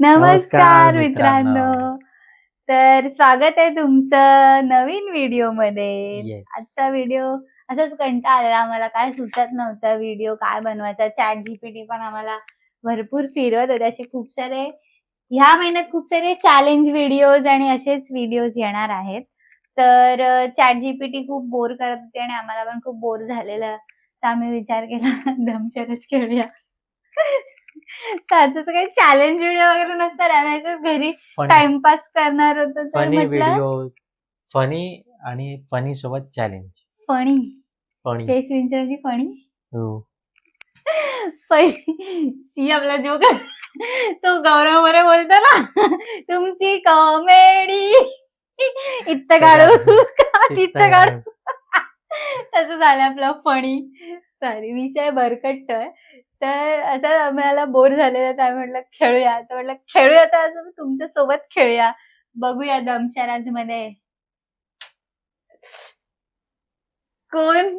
नमस्कार मित्रांनो. तर स्वागत आहे तुमचं नवीन व्हिडिओमध्ये. आजचा व्हिडिओ असाच कंटाळा आलेला. आम्हाला काय सुचत नव्हतं व्हिडिओ काय बनवायचा. चॅट जीपीटी पण आम्हाला भरपूर फिरवत होते. असे खूप सारे ह्या महिन्यात खूप सारे चॅलेंज व्हिडिओज आणि असेच व्हिडिओज येणार आहेत. तर चॅट जीपीटी खूप बोर करत होते आणि आम्हाला पण खूप बोर झालेलं. तर आम्ही विचार केला दमशरच खेळूया. असं काही चॅलेंज व्हिडिओ वगैरे नसतं असंच घरी टाइमपास करणार होतो फनी व्हिडिओ फनी आणि फनी सोबत चॅलेंज फणी विंचरची फणी पहिली सी आपला जोक तो गौरव मोरे बोलतो ना तुमची कॉमेडी इत्त काढू का? चित्त काढू? तसं झालं आपलं फणी सॉरी विषय बरकटतोय तर असं आम्हाला बोर झालेलं तर आम्ही म्हटलं खेळूया. तर म्हटलं खेळूया तर असं तुमच्यासोबत खेळूया. बघूया दमशराजमध्ये कोण?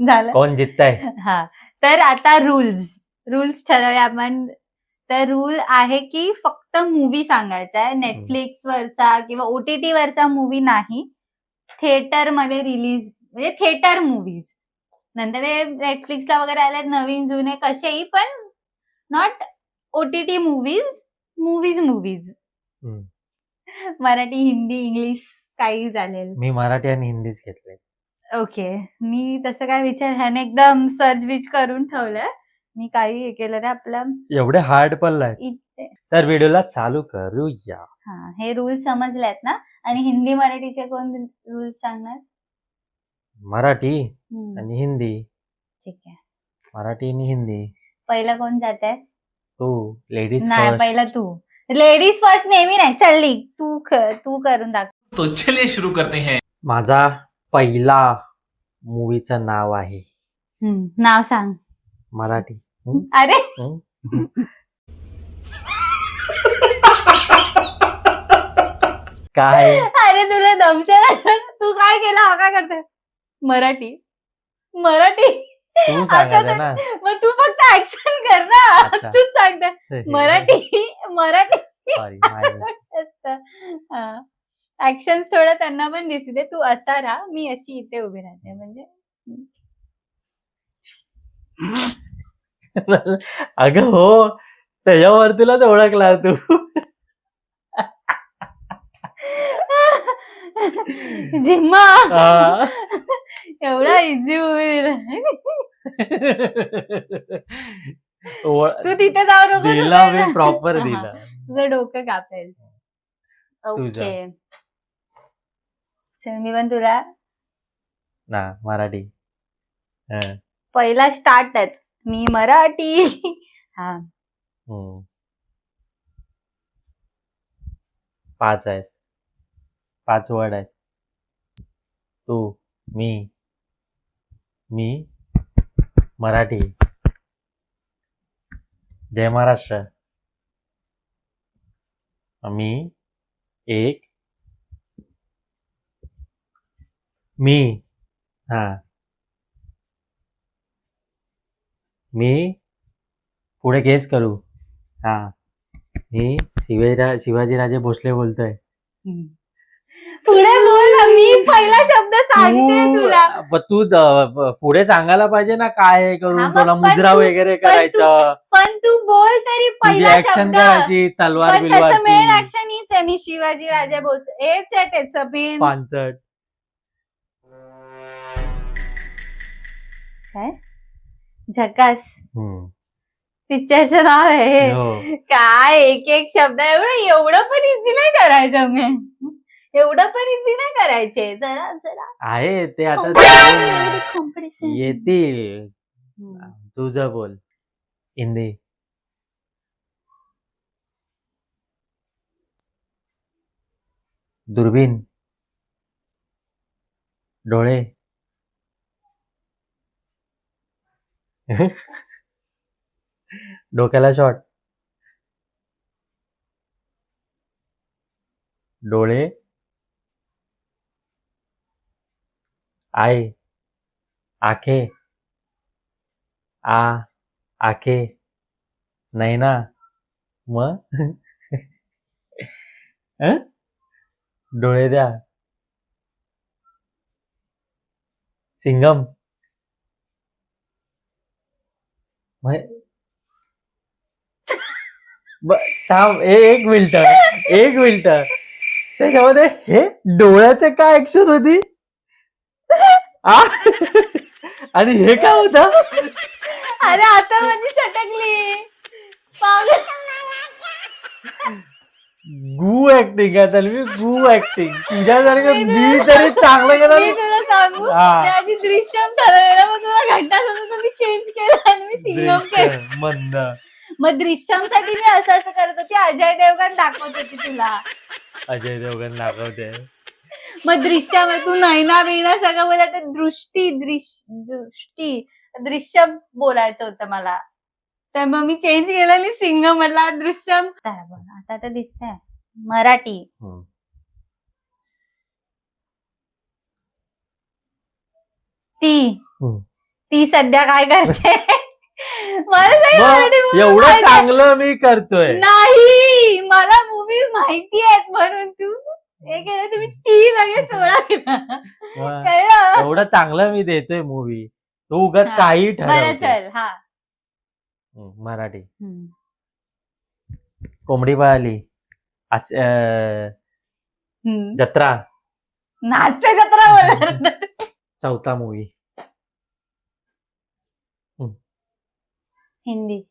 झालं. कोण जितताय? हा. तर आता रुल्स रुल्स ठरवूया आपण. तर रूल आहे की फक्त मूवी सांगायचा आहे. नेटफ्लिक्स वरचा किंवा ओटीटी वरचा मूवी नाही. थिएटरमध्ये रिलीज म्हणजे थिएटर मूवीज नंतर ते नेटफ्लिक्सला वगैरे आले नवीन जुने कसेही पण not OTT movies movies movies hmm. Marathi Hindi English काही चालेल. मी मराठी आणि हिंदीच घेतले. ओके. मी तसं काय विचार ह्याने एकदम सर्च विच करून ठेवलंय. मी काही हे केलं रे आपलं एवढे हार्ड इथे तर व्हिडिओला चालू करूया. हा हे रूल समजलेत ना? आणि हिंदी मराठीचे कोण रूल सांगणार? मराठी हम्म, आणि हिंदी. ठीक आहे. मराठी आणि हिंदी. पहिला कोण जात आहे तू. लेडीज नाही पहिला तू. लेडीज फर्स्ट नेहमी नाही. चालली तू ख- तू करून दाखव. तो चलिए शुरू करते हैं. माझा पहिला मूवीचं नाव आहे. हम्म, नाव सांग. मराठी. अरे. हम्म. काय? अरे तुला दमशा तू काय केलं? हा काय करते मराठी. मराठी. तू सांगायचं ना. मग तू फक्त ऍक्शन कर ना. अच्छा. तूच सांगते मराठी. मराठी. सॉरी ऍक्शन थोडं त्यांना पण दिसू दे. तू असा राहा. मी अशी इथे उभी राहते. म्हणजे अगं हो. त्याच्यावरतीलाच ओळखला तू. जिम्मा. हा. एवढा इझी ओळ- तू तिथे जाऊ नको दिला तुझं- मी प्रॉपर हा. दिला. तुझं डोकं कापेल. तुझं. ओके चल मी पण तुला ना मराठी. हा. पहिला स्टार्टच. मी मराठी. हा. हम्म. पाच आहेत. पाच वर्ड आहेत. तू मी मी मराठी. जय महाराष्ट्र. मी एक मी हा. मी पुढे केस करू. हा. मी शिवाजीरा शिवाजीराजे भोसले बोलतोय. पुढे बोल ना, मी पहिला शब्द सांगते तुला. तू द- पुढे सांगायला पाहिजे ना काय हा, करून मग तुला पण मुजरा तू- वगैरे पण तू- करायचं. पण तू बोल तरी तुझी पहिला ऍक्शन शब्द. करायची तलवार पण त्याचं मेन बिलवारची ऍक्शन हीच आहे मी शिवाजी राजा भोस हेच आहे त्याचं मेन पानचट. काय? झकास. हम्म. पिक्चरचं नाव आहे हो. काय एक एक शब्द एवढं एवढं पण इझी नाही करायचं मी. एवढं पण इझी नाही करायचे. जरा जरा. आहे ते आता कॉम्पिटिशन येतील. तुझं बोल. हिंदी दुर्बीन डोळे. डोक्याला शॉट डोळे. आय आखे आ आखे नैना म डोळे द्या. सिंगम. थांब एक मिनिट एक मिनिट. त्याच्यामध्ये हे डोळ्याचे काय ऍक्शन होती? आ? आणि हे काय होतं? अरे आता माझी सटकली. पागल. गू ऍक्टिंग आहे चालेल मी गू ऍक्टिंग तुझ्यासारखं मी तरी चांगलं मी केलं तुला सांगू हा. मी आधी दृश्यम ठरवलेलं मग तुला घंटा मी चेंज केलं आणि मी सिंगम केलं. दृश्य, मंद. मग दृश्यमसाठी मी असं असं करत होती अजय देवगण दाखवत होती तुला. अजय देवगण दाखवते. मग दृश्यम तू नैना बिना सगळं बोलत तर दृष्टी दृष्टी. दृश्यम बोलायचं होतं मला. तर मग मी चेंज केलं आणि सिंग म्हटला दृश्यम काय आता तर दिसतंय. मराठी. हम्म. ती. हम्म. ती सध्या काय करते? मला मराठी movie एवढं माहिती. चांगलं मी करतोय. नाही मला मूवी माहिती आहेत म्हणून तू. हे केलं तुम्ही ती लगेच सोळा केला मग कळलं? एवढं चांगलं मी देतोय मूवी तो उगत हा. काही बरं चल हा. मराठी. हम्म. कोंबडी पळाली. अस- अं, हम्म. जत्रा. नाचते जत्रा बोलणार चौथा मूवी हिंदी.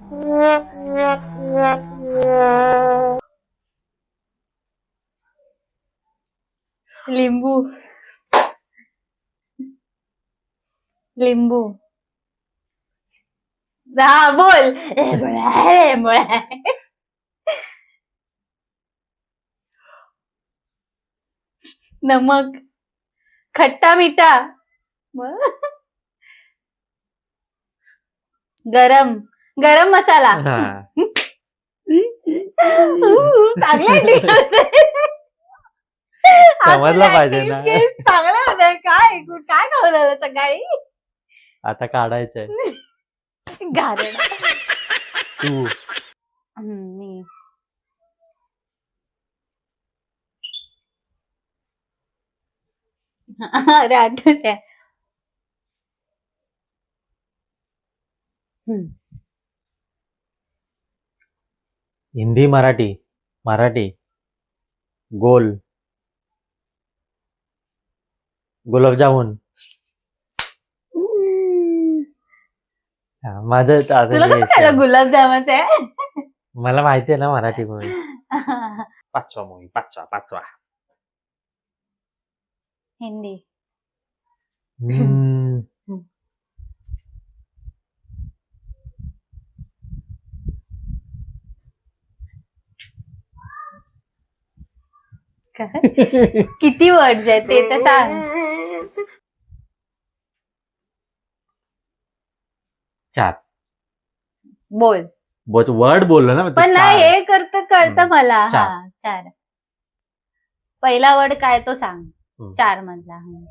लिंबू. लिंबू. हा बोल. नमक. खट्टा मीठा? गरम. गरम मसाला. चांगलं समजलं पाहिजे ना. चांगलं होतं. काय काय खावलं सकाळी? आता काढायचंय. गारण तू. मी. अरे आठवत आहे. हिंदी मराठी मराठी गोल. गुलाबजामुन माझं तुला कसं कळलं. गुलाबजामाचं आहे मला माहिती आहे ना मराठी मूवी पाचवा मूवी पाचवा पाचवा हिंदी हम्म. काय? किती वर्ड्स आहेत ते तर सांग चार बोल वर्ड बोललो ना पण नाही. हे करत करत हम्म. मला चार. हा चार पहिला वर्ड काय तो सांग हम्म. चार मधला हम्म.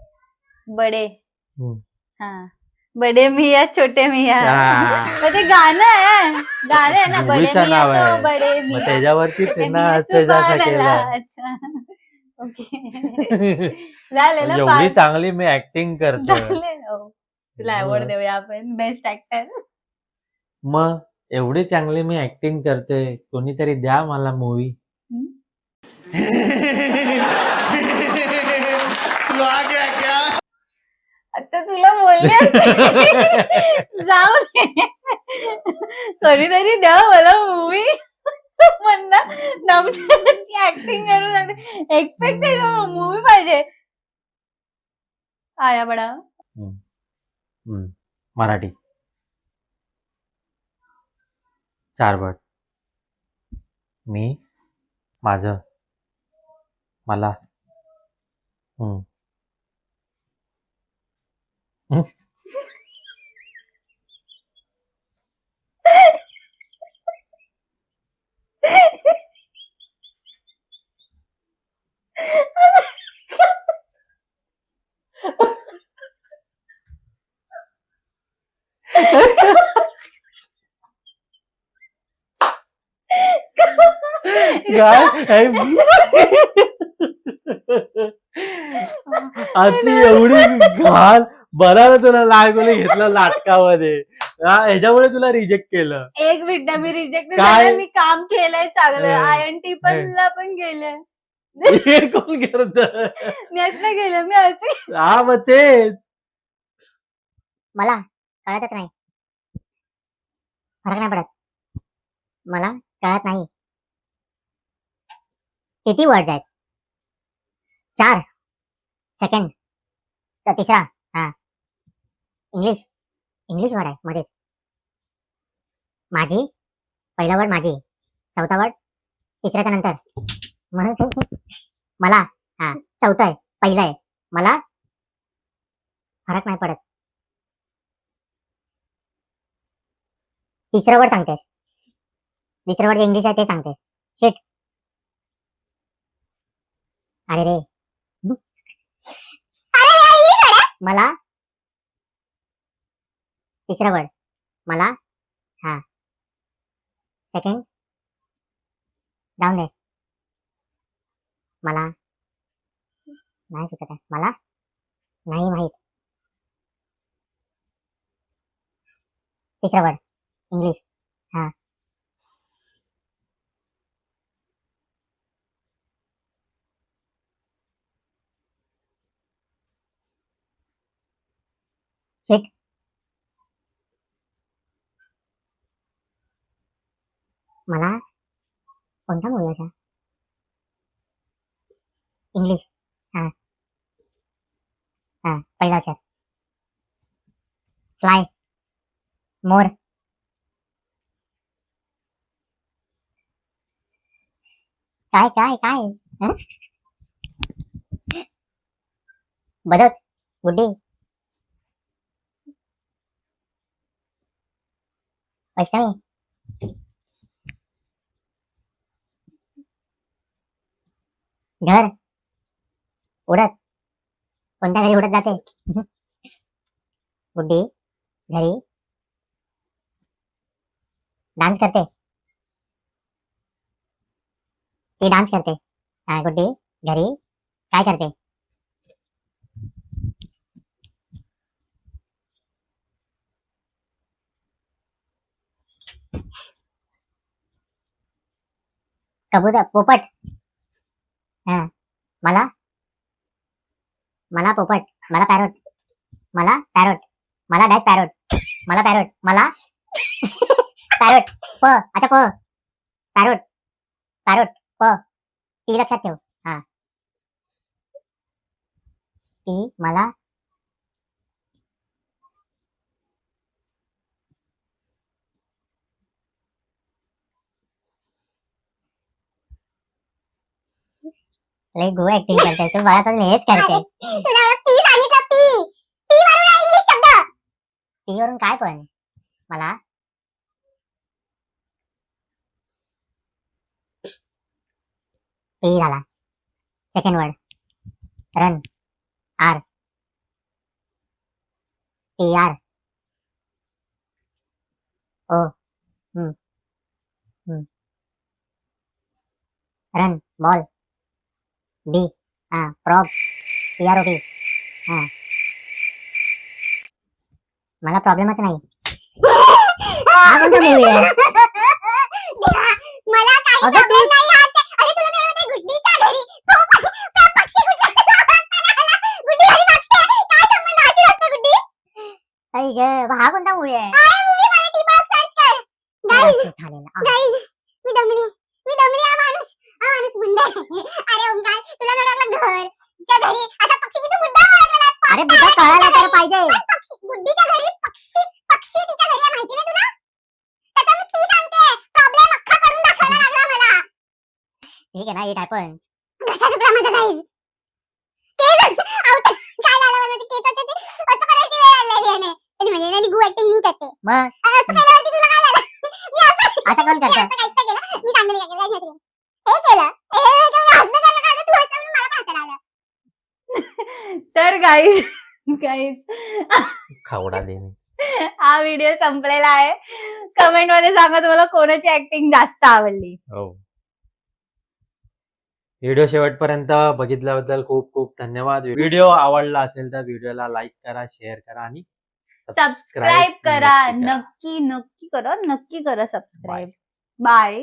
बडे हम्म. हा बडे मिया छोटे मिया हा. मग ते गाणं आहे गाणं आहे ना बडे मिया नाव तो आहे. बडे मग मिया त्याच्यावरती त्यांना मिया असायचं सुभानला. केलं अच्छा ओके झालेलं एवढी चांगली मी ऍक्टिंग हो. तुला अवॉर्ड देऊया आपण. बेस्ट ऍक्टर मग एवढी चांगली मी ऍक्टिंग करतोय. कोणीतरी द्या मला मूवी तू आ गया क्या? आता तुला बोलले. जाऊ दे. कोणीतरी द्या मला मूवी नमस्कारची ऍक्टिंग करून एक्सपेक्ट मूवी पाहिजे? आया बडा. मराठी. चार मी माझ. मला. आजची एवढी घाल बरा ना तुला लागवले घेतलं नाटकामध्ये. ह्याच्यामुळे तुला रिजेक्ट केलं. एक मिनिट मी रिजेक्ट काय? मी काम केलंय चांगलं. आय एन टी पण ला पण गेलंय कोण करत? मी असं नाही गेलं मी असे हा मग मला? कळतच नाही. फरक नाही पडत. मला कळत नाही. किती वर्ड्स आहेत? चार. सेकंड तर तिसरा. हा. इंग्लिश इंग्लिश वर्ड आहे मध्येच. माझी. पहिला वर्ड माझी. चौथा वर्ड तिसऱ्याच्या नंतर. मला. हा. चौथा आहे. पहिलं आहे. मला. फरक नाही पडत. तिसरं वर्ड सांगतेस. तिसरं वर्ड जे इंग्लिश आहे ते सांगतेस. शेट अरे रे. मला तिसरं वर्ड. मला? हा. सेकंड जाऊन दे. मला? नाही सुचत आहे. मला? नाही माहीत. तिसरं वर्ड. इंग्लिश हा शेट मला कोणता मूवी असा इंग्लिश हा हा पहिला अक्षर फ्लाय मोर काय काय काय? बदक गुड्डी वैष्णवी. घर. उडत. कोणत्या घरी उडत जाते? गुड्डी घरी. डान्स करते. ती डान्स करते. गुड्डी? घरी? काय करते? कबूतर पोपट. हा. मला? मला पोपट. मला पॅरोट मला पॅरोट मला डॅश पॅरोट मला पॅरोट मला पॅरोट प. अच्छा प. पॅरोट पॅरोट प. टी लक्षात ठेव. हा. ती मला. लय गो ऍक्टिंग करते तू. मला तर हेच करते पी सांगितलं पी. पी वरून आहे इंग्लिश शब्द. टी वरून काय पण. मला पी झाला. Second word run R P R O hmm hmm run ball B हा prop P R O P हा मला प्रॉब्लेमच नाही. हा कोणता मूवी आहे? मला काही अगं नाही आहे अरे तुला काय माहिती गुड्डीच्या घरी तो तो पक्षी कुठला गुड्डी घरी नसते काय संबंध अशी असते गुड्डी आई ग हा कोणता मूवी आहे मी दमली मी दमली हा माणूस हा माणूस गुंड अरे ओंकार तुला कळलं घर च्या घरी असा पक्षी किती मुद्दा ओळखलेला अरे बुद्धा कळायला तर पाहिजे पक्षी गुड्डीच्या घरी पक्षी पक्षी तिच्या घरी माहिती नाही तुला त्याचा मी ती सांगते प्रॉब्लेम अख्खा करून दाखवायला लागला मला ठीक आहे ना इट हॅपन्स घसा चुकला माझा गाईज केस आउट काय झालं माझं ते केसाचं ते असं करायची वेळ आलेली आहे त्याची म्हणजे त्याची गु ऍक्टिंग मी करते. मग? असं केल्यावरती तुला काय झालं? मी असं असं कोण करतं असं काहीच नाही केलं. मी चांगलं केलं नाही केलं. हे केलं. हे केलं, हसलं त्याला काय तू हसलं म्हणून मला पण हसायला आलं तर गाईज गाईज खावडा देणे हा व्हिडिओ संपलेला आहे. कमेंटमध्ये सांगा तुम्हाला कोणाची ऍक्टिंग जास्त आवडली? हो. व्हिडिओ शेवटपर्यंत बघितल्याबद्दल खूप खूप धन्यवाद. व्हिडिओ आवडला असेल तर व्हिडिओला लाईक करा शेअर करा आणि सबस्क्राईब करा. नक्की नक्की करा. नक्की करा सबस्क्राईब बाय